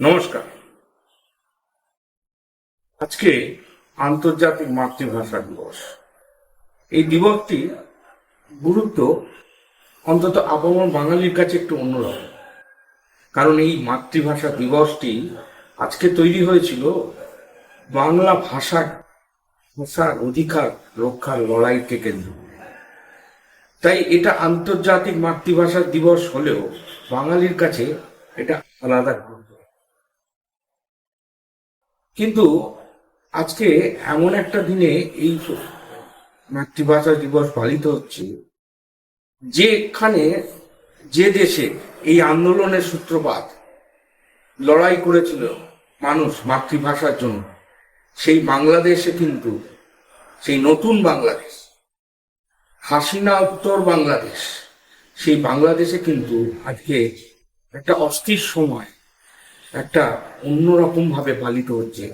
নমস্কার। আজকে আন্তর্জাতিক মাতৃভাষা দিবস। এই দিবসটি গুরুত্ব অন্তত আপামর বাঙালির কাছে একটু অন্যরকম। কারণ এই মাতৃভাষা দিবসটি আজকে তৈরি হয়েছিল বাংলা ভাষা ভাষার অধিকার রক্ষার লড়াইকে কেন্দ্র তাই এটা আন্তর্জাতিক মাতৃভাষা দিবস হলেও বাঙালির কাছে এটা আলাদা কিন্তু আজকে এমন একটা দিনে এই মাতৃভাষা দিবস পালিত হচ্ছে যেখানে যে দেশে এই আন্দোলনের সূত্রপাত লড়াই করেছিল মানুষ মাতৃভাষার জন্য, সেই বাংলাদেশে কিন্তু, সেই নতুন বাংলাদেশ, হাসিনা উত্তর বাংলাদেশ, সেই বাংলাদেশে কিন্তু আজকে একটা অস্থির সময়। একটা অন্যরকম ভাবে পালিত হচ্ছে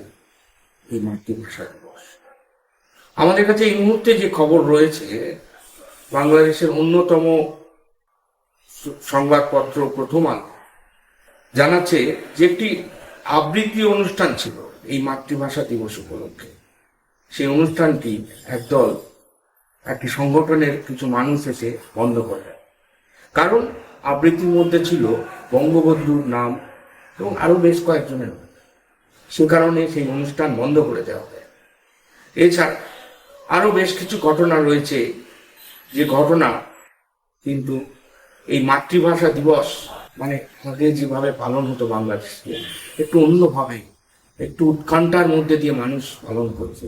এই মাতৃভাষা দিবস। আমাদের কাছে এই মুহূর্তে যে খবর রয়েছে, বাংলাদেশের অন্যতম সংবাদপত্র প্রথম আলো জানাচ্ছে যে একটি আবৃত্তি অনুষ্ঠান ছিল এই মাতৃভাষা দিবস উপলক্ষে। সেই অনুষ্ঠানটি একদল একটি সংগঠনের কিছু মানুষ এসে বন্ধ করে কারণ আবৃত্তির মধ্যে ছিল বঙ্গবন্ধুর নাম এবং আরও বেশ কয়েকজনের সে কারণে সেই অনুষ্ঠান বন্ধ করে দেওয়া হয়। এছাড়া আরও বেশ কিছু ঘটনা রয়েছে। যে ঘটনা কিন্তু এই মাতৃভাষা দিবস মানে আগে যেভাবে পালন হতো বাংলাদেশে একটু অন্যভাবে, একটু উৎকণ্ঠার মধ্যে দিয়ে মানুষ পালন করছে।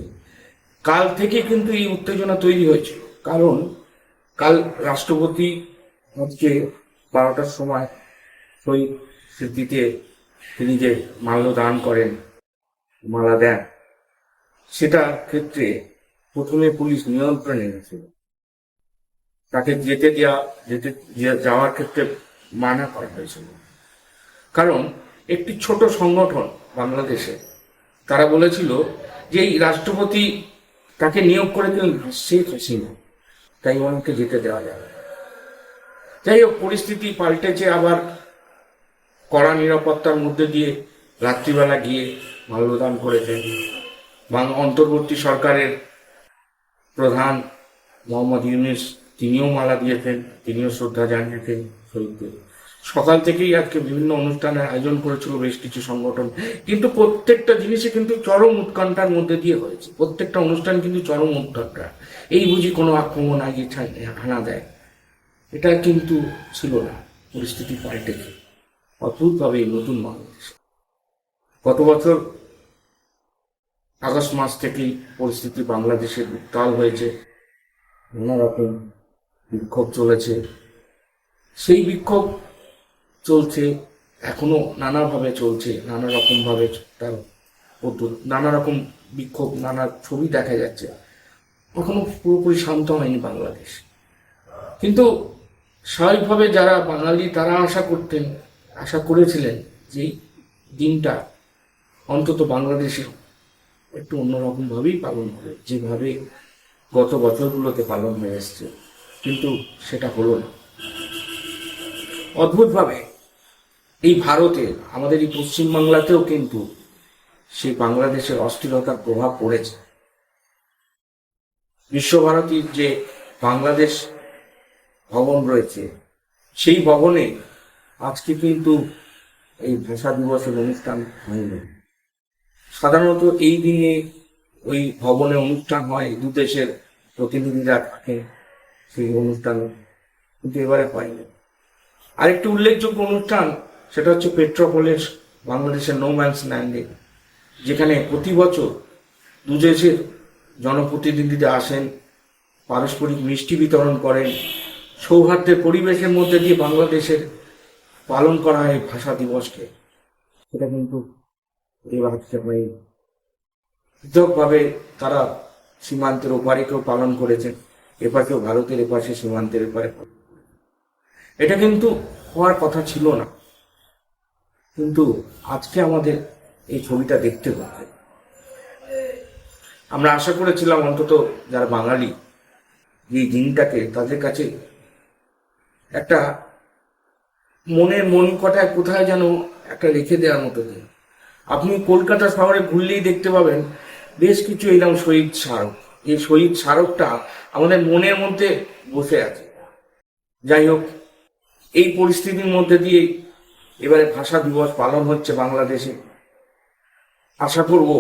কাল থেকে কিন্তু এই উত্তেজনা তৈরি হয়েছে কারণ কাল রাষ্ট্রপতি আজকে বারোটার সময় শহীদ স্মৃতিতে তিনি যে মাল্য দান করেন, মালা দেন, সেটা ক্ষেত্রে প্রথমে পুলিশ নিয়ন্ত্রণে এনেছিল। তাকে যেতে দেওয়া যেতে যাওয়ার ক্ষেত্রে মানা করা হয়েছিল। কারণ একটি ছোট সংগঠন বাংলাদেশে, তারা বলেছিল যে এই রাষ্ট্রপতি তাকে নিয়োগ করে দিলেন শেখ হাসিনা, তাই ওনাকে যেতে দেওয়া যাবে যাই হোক, পরিস্থিতি পাল্টেছে আবার কড়া নিরাপত্তার মধ্যে দিয়ে রাত্রিবেলা গিয়ে মাল্যদান করেছেন বাং- অন্তর্বর্তী সরকারের প্রধান মোহাম্মদ ইউনুস। তিনিও মালা দিয়েছেন, তিনিও শ্রদ্ধা জানিয়েছেন শহীদদের। সকাল থেকেই আজকে বিভিন্ন অনুষ্ঠানের আয়োজন করেছিল বেশ কিছু সংগঠন। কিন্তু প্রত্যেকটা জিনিসই কিন্তু চরম উৎকণ্ঠার মধ্যে দিয়ে হয়েছে। প্রত্যেকটা অনুষ্ঠান কিন্তু চরম উৎকণ্ঠা এই বুঝি কোনো আক্রমণ আগে হানা দেয় এটা কিন্তু ছিল না পরিস্থিতি পাল্টেছে অদ্ভুতভাবে এই নতুন বাংলাদেশ। গত বছর আগস্ট মাস থেকেই পরিস্থিতি বাংলাদেশে উত্তাল হয়েছে, নানা রকম বিক্ষোভ চলেছে। সেই বিক্ষোভ চলছে, এখনও নানাভাবে চলছে, নানা রকম ভাবে তার নানা রকম বিক্ষোভ, নানা ছবি দেখা যাচ্ছে। এখনও পুরোপুরি শান্ত হয়নি বাংলাদেশ। কিন্তু স্বাভাবিকভাবে যারা বাঙালি, তারা আশা করতেন আশা করেছিলেন যে দিনটা অন্তত বাংলাদেশে একটু অন্যরকম ভাবেই পালন হবে, যেভাবে গত বছরগুলোতে পালন হয়ে এসছে। কিন্তু সেটা হলো না। অদ্ভুতভাবে এই ভারতে, আমাদের এই পশ্চিমবাংলাতেও কিন্তু সেই বাংলাদেশের অস্থিরতার প্রভাব পড়েছে। বিশ্বভারতীর যে বাংলাদেশ ভবন রয়েছে, সেই ভবনে আজকে কিন্তু এই ভাষা দিবসের অনুষ্ঠান হয়নি। সাধারণত এই দিনে ওই ভবনে অনুষ্ঠান হয়, দু দেশের প্রতিনিধিরা থাকে সেই অনুষ্ঠান, কিন্তু এবারে হয়নি। আরেকটি উল্লেখযোগ্য অনুষ্ঠান, সেটা হচ্ছে পেট্রোপোলের বাংলাদেশের নোম্যান্স ল্যান্ডে যেখানে প্রতি বছর দু দেশের জনপ্রতিনিধিরা আসেন, পারস্পরিক মিষ্টি বিতরণ করেন, সৌহার্দ্যের পরিবেশের মধ্যে দিয়ে বাংলাদেশের পালন করা হয় ভাষা দিবসকে। সেটা কিন্তু পৃথকভাবে তারা সীমান্তের ওপারে কেউ পালন করেছেন এপাশেও ভারতের এপাশে সীমান্তের এপারে। এটা কিন্তু হওয়ার কথা ছিল না। কিন্তু আজকে আমাদের এই ছবিটা দেখতে হচ্ছে আমরা আশা করেছিলাম অন্তত যারা বাঙালি এই দিনটাকে তাদের কাছে একটা মনের মন কটায় কোথায় যেন একটা রেখে দেওয়ার মতো দিন। আপনি কলকাতা শহরে ঘুরলেই দেখতে পাবেন বেশ কিছু এরকম শহীদ স্মারক। এই শহীদ স্মারকটা আমাদের মনের মধ্যে বসে আছে। যাই হোক, এই পরিস্থিতির মধ্যে দিয়ে এবারে ভাষা দিবস পালন হচ্ছে বাংলাদেশে। আশা করব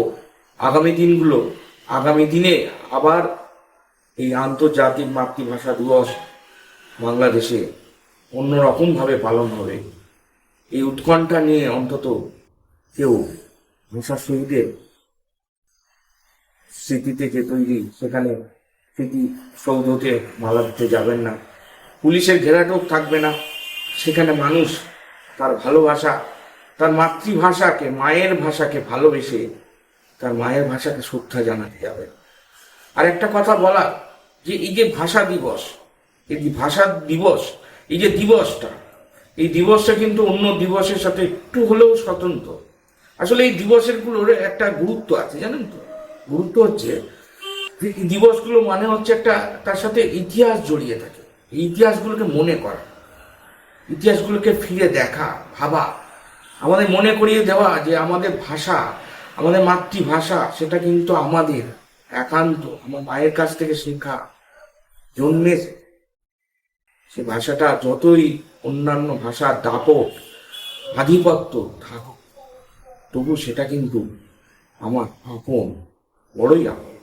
আগামী দিনগুলো, আগামী দিনে আবার এই আন্তর্জাতিক মাতৃভাষা দিবস বাংলাদেশে অন্যরকমভাবে পালন হবে। এই উৎকণ্ঠা নিয়ে অন্তত কেউ ভাষা শহীদের স্মৃতিতে যে তৈরি সেখানে স্মৃতি সৌধতে মালা দিতে যাবেন না। পুলিশের ঘেরাটোপ থাকবে না। সেখানে মানুষ তার ভালোবাসা, তার মাতৃভাষাকে, মায়ের ভাষাকে ভালোবেসে তার মায়ের ভাষাকে শ্রদ্ধা জানাতে যাবে আর একটা কথা বলা যে এই যে ভাষা দিবস, এই ভাষা দিবস এই যে দিবসটা, এই দিবসটা কিন্তু অন্য দিবসের সাথে একটু হলেও স্বতন্ত্র। আসলে এই দিবসেরগুলোর একটা গুরুত্ব আছে, জানেন তো? গুরুত্ব হচ্ছে, এই দিবসগুলো মানে হচ্ছে একটা, তার সাথে ইতিহাস জড়িয়ে থাকে। এই ইতিহাসগুলোকে মনে করা, ইতিহাসগুলোকে ফিরে দেখা, ভাবা। আমাদের মনে করিয়ে দেওয়া যে আমাদের ভাষা, আমাদের মাতৃভাষা, সেটা কিন্তু আমাদের একান্ত, আমার মায়ের কাছ থেকে শেখা, জন্মেছে। সে ভাষাটা যতই অন্যান্য ভাষার দাপট, আধিপত্য থাকুক, তবু সেটা কিন্তু আমার আপন, বড়ই আপন।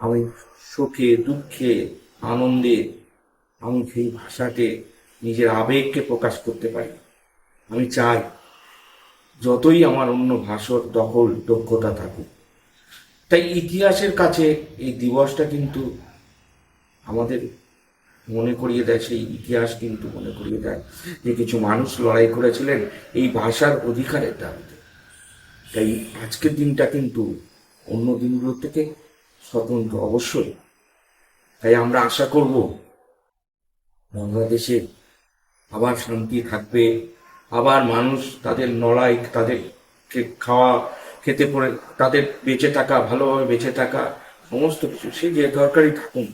আমি সুখে, দুঃখে, আনন্দে আমি সেই ভাষাকে, নিজের আবেগকে প্রকাশ করতে পারি। আমি চাই যতই আমার অন্য ভাষার দখল, দক্ষতা থাকুক। তাই ইতিহাসের কাছে এই দিবসটা কিন্তু আমাদের মনে করিয়ে দেয় সেই ইতিহাস কিন্তু মনে করিয়ে দেয় যে কিছু মানুষ লড়াই করেছিলেন এই ভাষার অধিকারের দাবিতে। তাই আজকের দিনটা কিন্তু অন্য দিনগুলোর থেকে স্বতন্ত্র অবশ্যই। তাই আমরা আশা করব বাংলাদেশে আবার শান্তি থাকবে, আবার মানুষ তাদের লড়াই তাদেরকে খাওয়া, খেতে পড়ে, তাদের বেঁচে থাকা, ভালোভাবে বেঁচে থাকা, সমস্ত কিছু সে যে দরকারই থাকুন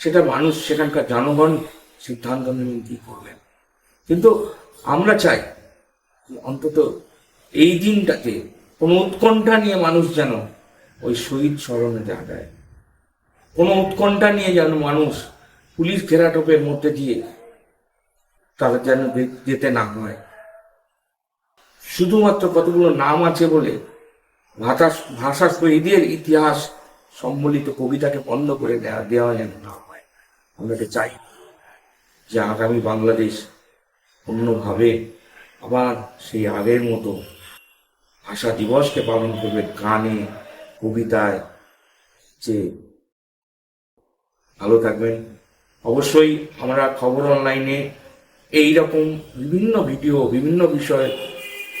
সেটা মানুষ, সেখানকার জনগণ সিদ্ধান্ত নেবেন কি করবেন। কিন্তু আমরা চাই অন্তত এই দিনটাতে কোনো উৎকণ্ঠা নিয়ে মানুষ যেন ওই শহীদ স্মরণে দেয়। কোনো উৎকণ্ঠা নিয়ে যেন মানুষ পুলিশ ঘেরাটোপের মধ্যে দিয়ে তাদের যেন যেতে না হয়। শুধুমাত্র কতগুলো নাম আছে বলে ভাষা ভাষা শহীদের ইতিহাস সম্বলিত কবিতাকে বন্ধ করে দেওয়া দেওয়া যেন না আমরা চাই যে আগামী বাংলাদেশ অন্যভাবে আবার সেই আগের মতো ভাষা দিবসকে পালন করবে গানে কবিতায়, যে ভালো থাকবেন। অবশ্যই আমরা খবর অনলাইনে এই রকম বিভিন্ন ভিডিও, বিভিন্ন বিষয়ে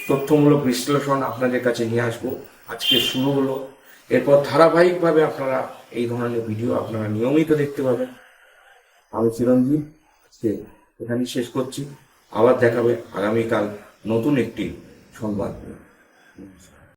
তথ্যমূলক বিশ্লেষণ আপনাদের কাছে নিয়ে আসব। আজকে শুরু হলো। এরপর ধারাবাহিকভাবে আপনারা এই ধরনের ভিডিও আপনারা নিয়মিত দেখতে পাবেন। আমি চিরঞ্জীব আজকে এখানে শেষ করছি। আবার দেখাবে আগামীকাল নতুন একটি সংবাদ নমস্কার।